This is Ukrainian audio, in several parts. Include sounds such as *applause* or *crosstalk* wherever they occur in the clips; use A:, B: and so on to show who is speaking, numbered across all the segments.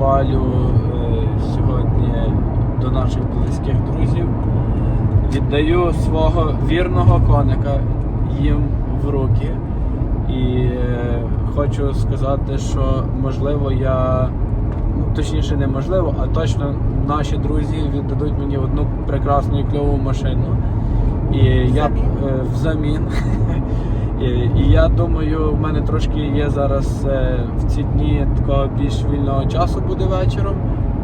A: я відвожу Валю е, сьогодні до наших близьких друзів. Віддаю свого вірного коника їм в руки. І е, хочу сказати, що можливо я, ну точніше неможливо, а точно наші друзі віддадуть мені одну прекрасну і кльову машину. І я б, е, взамін. *laughs* І, і я думаю, в мене трошки є зараз е, в ці дні такого більш вільного часу буде вечором.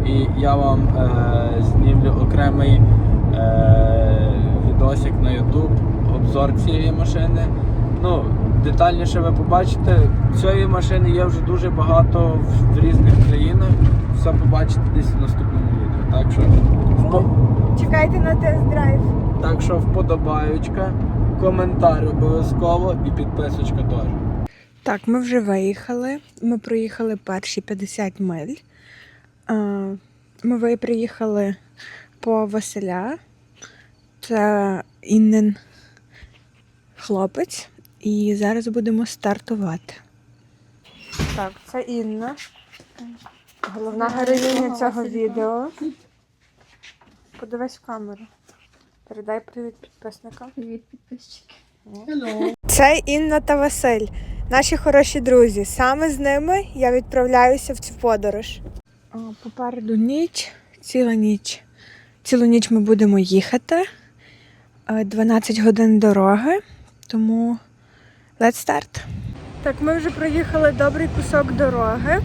A: І я вам е, знімлю окремий е, відосик на YouTube, обзор цієї машини. Ну, детальніше ви побачите. Цієї машини є вже дуже багато в, в різних країнах. Все побачите десь в наступному відео. Так що, впо-
B: Чекайте на тест-драйв.
A: так що вподобаючка, коментар обов'язково і підписочка теж.
B: Так, ми вже виїхали. Ми проїхали перші 50 миль. Ми приїхали по Василя. Це Іннен хлопець. І зараз будемо стартувати. Так, це Інна. Головна героїня цього відео. Подивись в камеру. Передай привіт підписникам.
C: Привіт, підписчики.
B: Це Інна та Василь, наші хороші друзі. Саме з ними я відправляюся в цю подорож. Попереду ніч, ціла ніч. Цілу ніч ми будемо їхати. Е, 12 годин дороги, тому let's start. Так, ми вже проїхали добрий кусок дороги.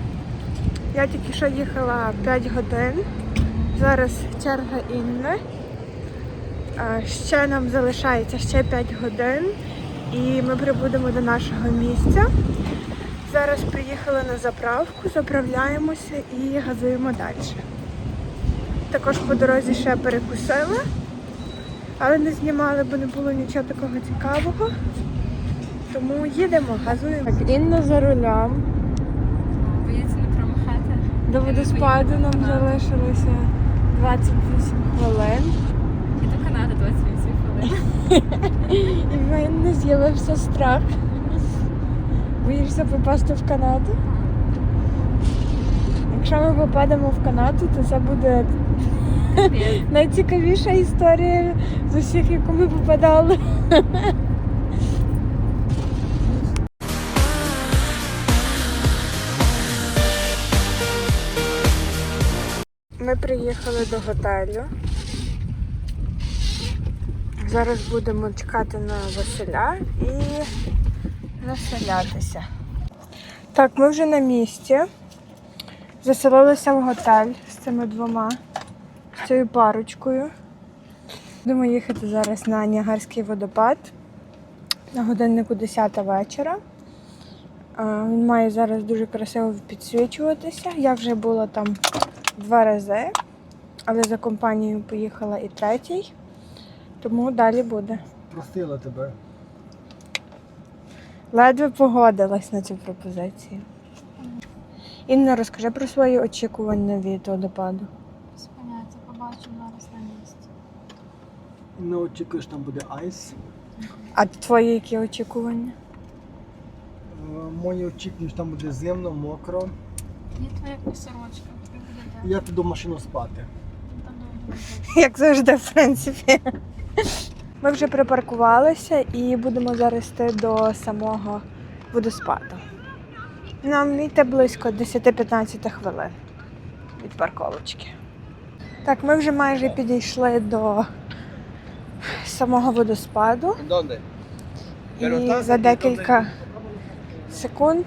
B: Я тільки що їхала 5 годин. Зараз черга Інни. Ще нам залишається ще 5 годин і ми прибудемо до нашого місця. Зараз приїхали на заправку, заправляємося і газуємо далі. Також по дорозі ще перекусили, але не знімали, бо не було нічого такого цікавого. Тому їдемо, газуємо. Так, Інна за рулем.
C: Боїться не промахати.
B: До водоспаду нам залишилося 28 хвилин.
C: І до Канади 28 хвилин.
B: І в мене з'явився страх. Боїшся попасти в Канаду? Якщо ми попадемо в Канаду, то це буде *laughs* найцікавіша історія з усіх, яку ми попадали. Ми приїхали до готелю. Зараз будемо чекати на Василя і заселятися. Так, ми вже на місці. Заселилися в готель з цими двома, з цією парочкою. Будемо їхати зараз на Ніагарський водопад. На годиннику 10 вечора. Він має зараз дуже красиво підсвічуватися. Я вже була там два рази, але за компанією поїхала і третій. Тому далі буде.
A: Простила тебе.
B: Ледве погодилась на цю пропозицію. Інна, розкажи про свої очікування від водопаду.
C: Спиняється, побачимо зараз на місці.
A: Не очікуєш, там буде айс.
B: А твої які очікування?
A: Е, Мої очікування, що там буде зимно, мокро.
C: Є твоя сорочка.
A: Я піду в машину спати.
B: Як завжди, в принципі. Ми вже припаркувалися і будемо зараз йти до самого водоспаду. Нам йти близько 10-15 хвилин від парковочки. Так, ми вже майже підійшли до самого водоспаду. І за декілька секунд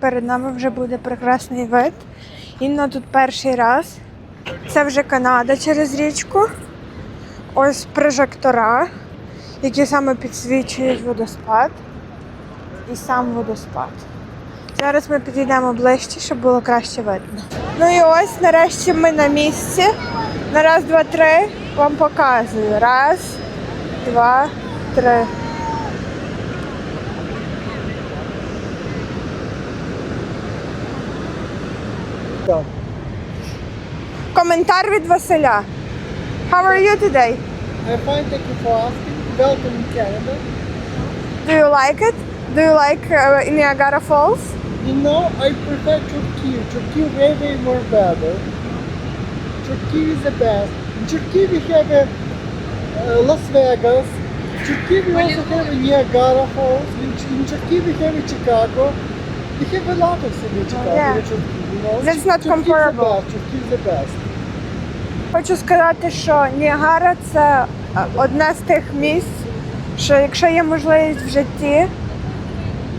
B: перед нами вже буде прекрасний вид. Інна тут перший раз. Це вже Канада через річку. Ось прожектора, які саме підсвічують водоспад і сам водоспад. Зараз ми підійдемо ближче, щоб було краще видно. Ну і ось нарешті ми на місці. На раз, два, три вам показую. Раз, два, три. Коментар від Василя. How are you today?
D: I'm fine, thank you for asking. Welcome in Canada.
B: Do you like it? Do you like uh, Niagara Falls?
D: you know, I prefer Turkey. Turkey way, way more better. Turkey is the best. In Turkey we have a, uh, Las Vegas. In Turkey we also have Niagara Falls. In, in Turkey we have a Chicago. We have a lot of cities in Chicago.
B: Yeah.
D: Turkey, you know.
B: That's not
D: Turkey
B: comparable.
D: Is the best. Turkey is the best.
B: Хочу сказати, що Ніагара це е, одне з тих місць, що якщо є можливість в житті,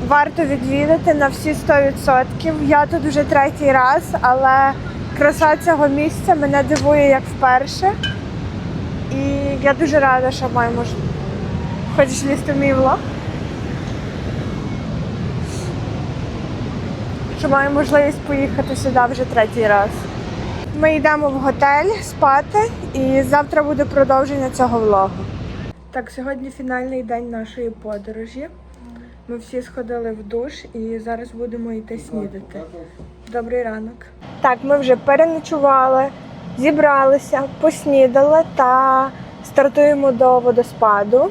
B: варто відвідати на всі 100%. Я тут вже третій раз, але краса цього місця мене дивує як вперше. І я дуже рада, що маю можливість. Хочеш лізти в мій влог? Що маю можливість поїхати сюди вже третій раз. Ми йдемо в готель спати, і завтра буде продовження цього влогу. Так, сьогодні фінальний день нашої подорожі. Ми всі сходили в душ і зараз будемо йти снідати. Добрий ранок. Так, ми вже переночували, зібралися, поснідали та стартуємо до водоспаду.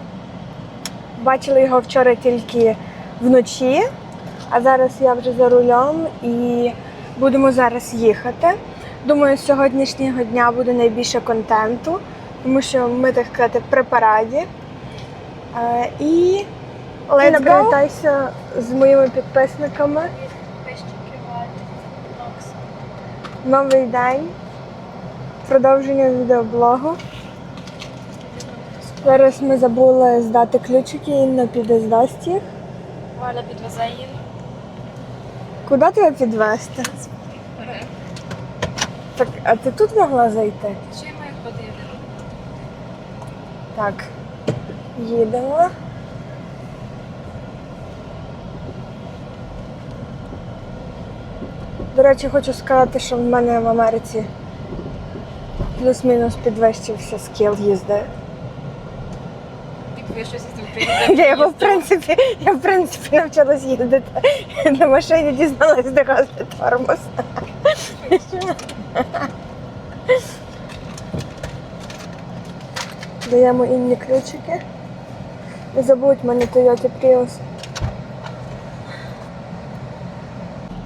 B: Бачили його вчора тільки вночі, а зараз я вже за рулем і будемо зараз їхати. Думаю, з сьогоднішнього дня буде найбільше контенту, тому що ми, так сказати, при параді. Е, і Олена, привітайся з моїми підписниками. Новий день. Продовження відеоблогу. Зараз ми забули здати ключики, Інна піде здасть їх.
C: Валя підвезе їм.
B: Куди тебе підвезти? Так, а ти тут могла зайти?
C: Чи ми ходили?
B: Так, їдемо. До речі, хочу сказати, що в мене в Америці плюс-мінус підвищився скіл їзди.
C: Як ви щось тут *laughs*
B: Я його, в принципі, я в принципі навчилась їздити на машині, дізналась, де газ де тормоз. Даємо Інні ключики. Не забудь мене Toyota Prius.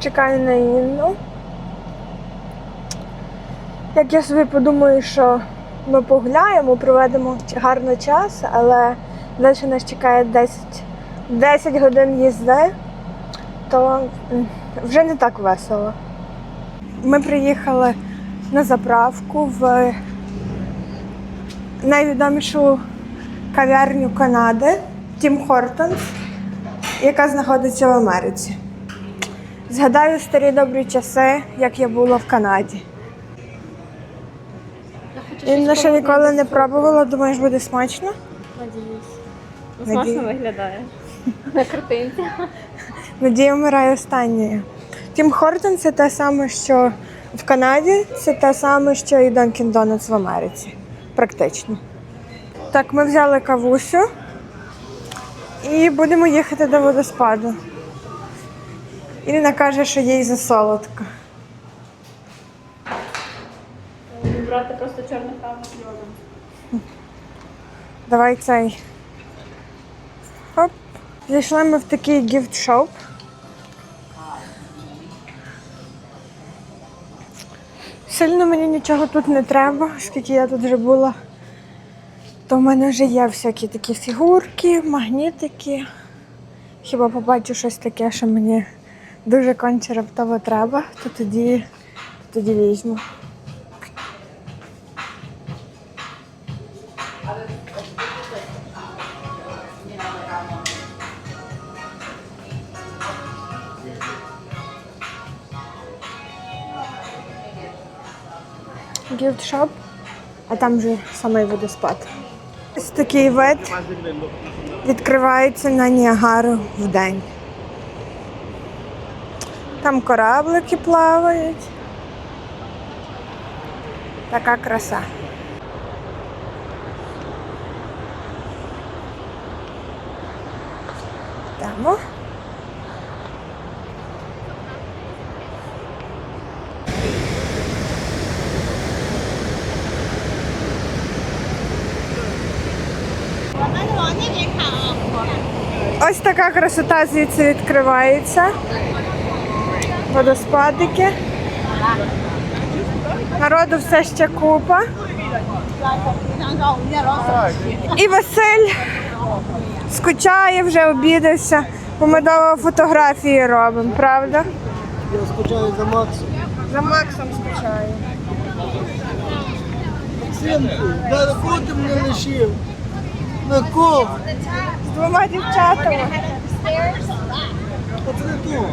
B: Чекаю на Інну. Як я собі подумаю, що ми погуляємо, проведемо гарно час, але далі нас чекає 10, 10 годин їзди, то вже не так весело. Ми приїхали на заправку в найвідомішу кав'ярню Канади Тім Хортонс, яка знаходиться в Америці. Згадаю старі добрі часи, як я була в Канаді. Інна ще ніколи не пробувала, думаєш, буде смачно?
C: Надіюсь. Ну, Смачно виглядає. На картинці.
B: Надія вмирає останньою. Тім Хортон це те саме, що в Канаді, це те саме, що і Dunkin' Donuts в Америці. Практично. Так, ми взяли кавусю і будемо їхати до водоспаду. Ірина каже, що їй засолодко.
C: Брати просто чорну каву з льодом.
B: Давай цей. Хоп. Зайшли ми в такий гіфт-шоп. Сильно мені нічого тут не треба, оскільки я тут вже була. То в мене вже є всякі такі фігурки, магнітики. Хіба побачу щось таке, що мені дуже конче раптово треба, то тоді, тоді візьму. Гіфт-шоп, а там вже самий водоспад. Ось такий вид відкривається на Ніагару в день. Там кораблики плавають. Така краса. Йдемо. Ось така красота звідси відкривається. водоспадики. Народу все ще купа. І Василь скучає, вже обідався, бо ми довго фотографії робимо, правда?
D: Я скучаю за Максом.
B: За Максом скучаю.
D: Синку, на кого ти мене лишив? На кого?
B: З двома дівчатами.
D: Оце не то.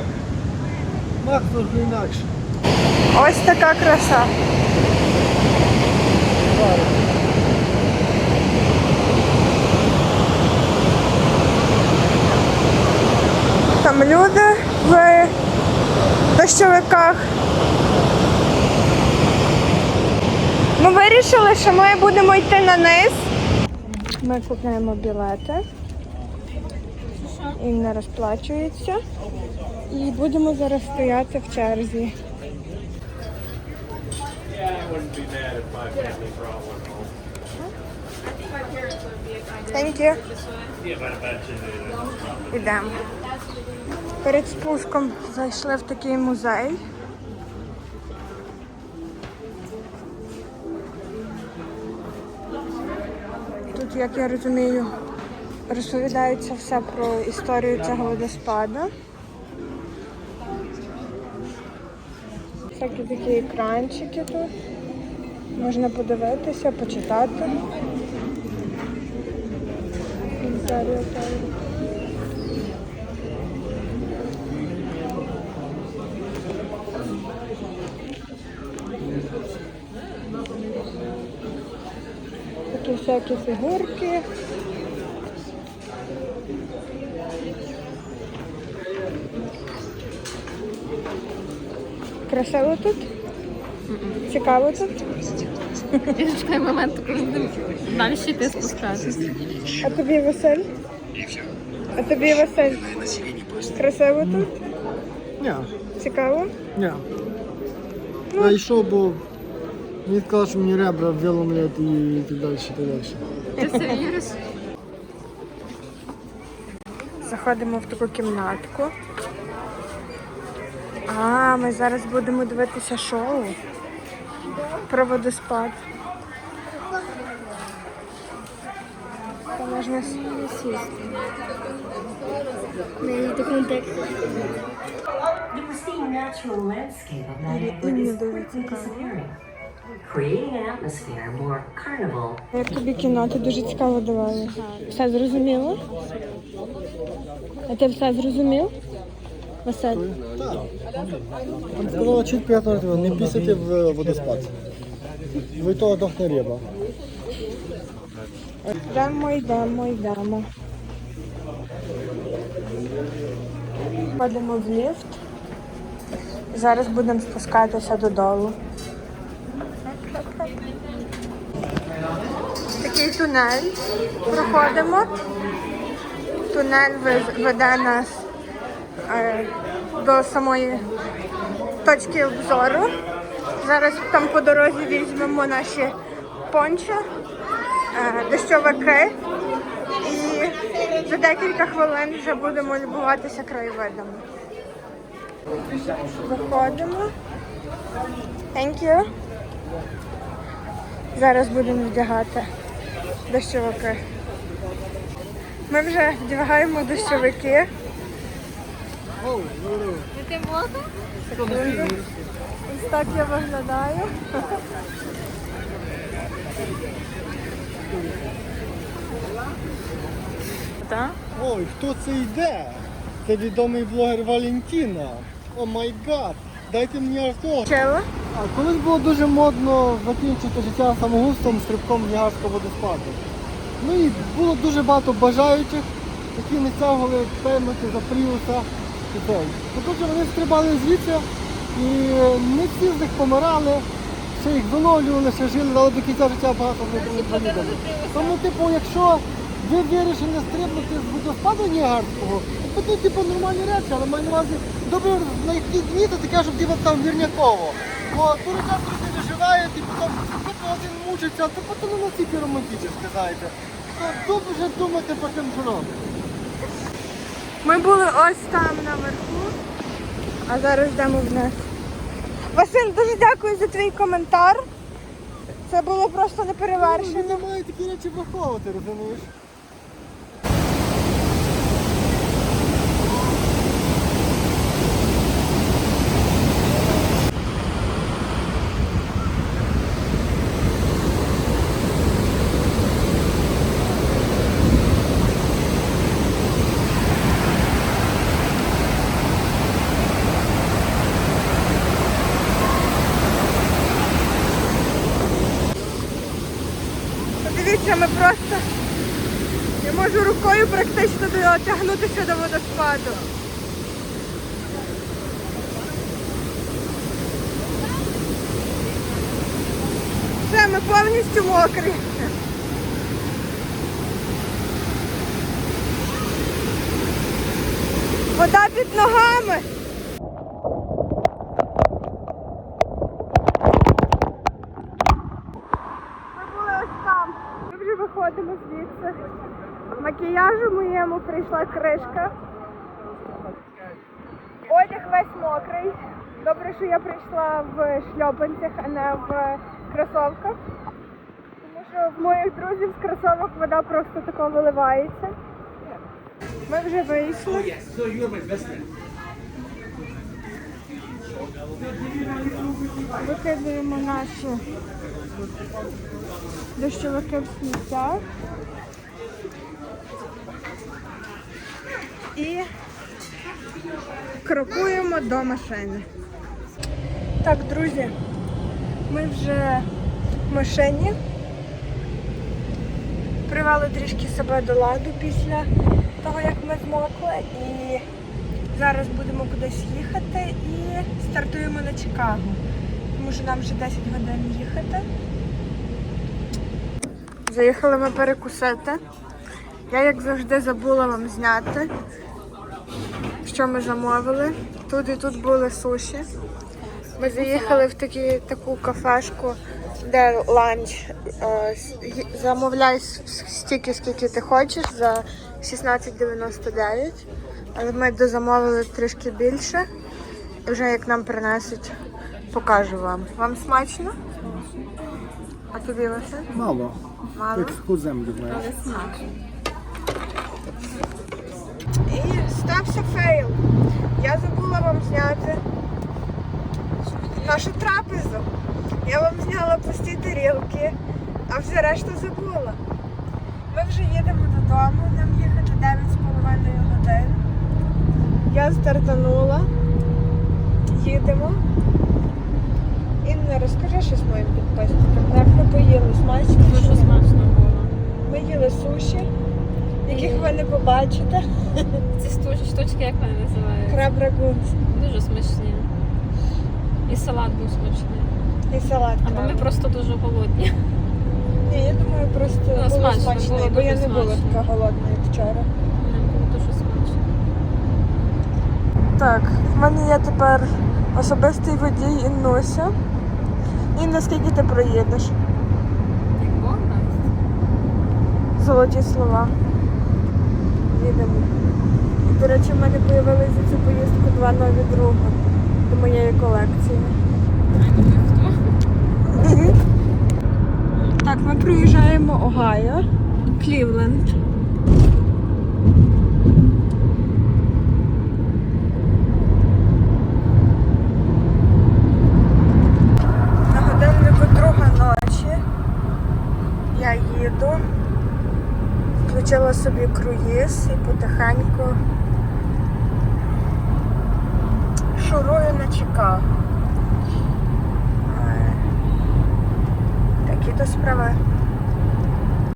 D: Макс трошки інакше.
B: Ось така краса. Там люди в дощовиках. Ми вирішили, що ми будемо йти на низ. Ми купуємо білети. І не розплачується. І будемо зараз стояти в черзі. Ідемо. Перед спуском зайшли в такий музей. Як я розумію, розповідається все про історію цього водоспаду. Всякі такі екранчики тут. Можна подивитися, почитати. Інтер'єр там. Такі всякі фігурки. Красиво тут? Цікаво тут?
C: Я чекаю моменту, коли будемо далі ще йти спускатись.
B: А тобі Василь? А тобі Василь? Красиво тут?
D: Ні,
B: Цікаво?
D: ні. Я йшов, бо мені сказали, що мені ребра виломлять і так далі, так далі.
C: Ти це віриш?
B: Заходимо в таку кімнатку. А, ми зараз будемо дивитися шоу про водоспад. Та можна сісти.
E: The pristine natural landscape of Niagara is quickly disappearing, creating an atmosphere more carnival
B: Як тобі кіно, ти дуже цікаво давала. Все зрозуміло? А ти все зрозумів? Василь?
D: Там сказала чуть приятно, не пісати в водоспад. Від того дохне риба.
B: Йдемо, йдемо, йдемо. Ходимо в ліфт. Зараз будемо спускатися додолу. Такий тунель проходимо. Тунель веде нас е, до самої точки обзору. Зараз там по дорозі візьмемо наші пончо, е, дощовики і за декілька хвилин вже будемо любуватися краєвидами. Виходимо. Thank. Зараз будемо вдягати дощовики. Ми вже вдягаємо дощовики. Секунду. Ось так я виглядаю.
C: Так.
D: Ой, хто це йде? Це відомий блогер Валентина. О май гад. Дайте мені авто.
B: Чела?
D: А колись було дуже модно закінчити життя самогубством стрибком з Нігарського водоспаду. Ну і було дуже багато бажаючих, які не тягували пермити за пріуса і цей. Отже, вони стрибали звідси і не всі з них помирали, ще їх виновлювали, ще жили, але до кінця життя багато були інвалідами. Тому, типу, якщо ви вирішили стрибнути з водоспаду Ніагарського, тут типу нормальні речі, але маю на увазі добре знайти місце таке, щоб типу, там вірняково. Бо дуже часто люди виживають і потім типу, один мучиться, а типу, то не настільки романтично, знаєте. То дуже думати про тим, робити.
B: Ми були ось там наверху. А зараз йдемо вниз. Василь, дуже дякую за твій коментар. Це було просто неперевершено.
D: не мають такі речі враховувати, розумієш?
B: Подивіться, ми просто. Я можу рукою практично дотягнутися до водоспаду. Все, ми повністю мокрі. Вода під ногами. Ми були ось там. Ми вже виходимо звідси. Моєму прийшла кришка. Одяг весь мокрий. Добре, що я прийшла в шльопанцях, а не в кросовках. Тому що в моїх друзів з кросовок вода просто тако виливається. Ми вже вийшли. Викидаємо наші дощовики в сміття. І крокуємо до машини. Так, друзі, ми вже в машині. Привели трішки себе до ладу після того, як ми змокли. І зараз будемо кудись їхати і стартуємо на Чикаго. Тому що нам вже 10 годин їхати. Заїхали ми перекусити. Я, як завжди, забула вам зняти, що ми замовили. Тут і тут були суші. Ми заїхали в такі, таку кафешку, де ланч. Е, Замовляй стільки, скільки ти хочеш за 16,99. Але ми дозамовили трішки більше. І вже як нам принесуть, покажу вам. Вам смачно? А тобі Василь?
D: Мало.
B: Мало?
D: Як сху землю знаєш.
B: І стався фейл. Я забула вам зняти нашу трапезу. Я вам зняла пусті тарілки, а все решта забула. Ми вже їдемо додому, нам їхати 9,5 годин. Я стартанула. Їдемо. Інна, розкажи щось моїм підписникам. Як ми поїли смачно?
C: Дуже смачно було.
B: Ми їли суші, яких ви не побачите.
C: Ці штучки, як вони називають?
B: Краб рагунс
C: Дуже смачні. І салат був смачний.
B: і салат.
C: Або ми просто дуже голодні.
B: Ні, я думаю, просто
C: Ну,
B: було
C: смачно,
B: смачно,
C: було
B: бо я не була
C: смачно.
B: така голодна, як вчора.
C: Було дуже смачно.
B: Так, в мене є тепер особистий водій Іннуся. І наскільки ти проїдеш?
C: Як дасть.
B: Золоті слова. Їдемо. До речі, в мене з'явилися за цю поїздку два нові друга до моєї колекції. Так, ми проїжджаємо Огайо, Клівленд. На годиннику друга ночі. Я їду. Включила собі круїз і потихеньку шурую на Чикаго.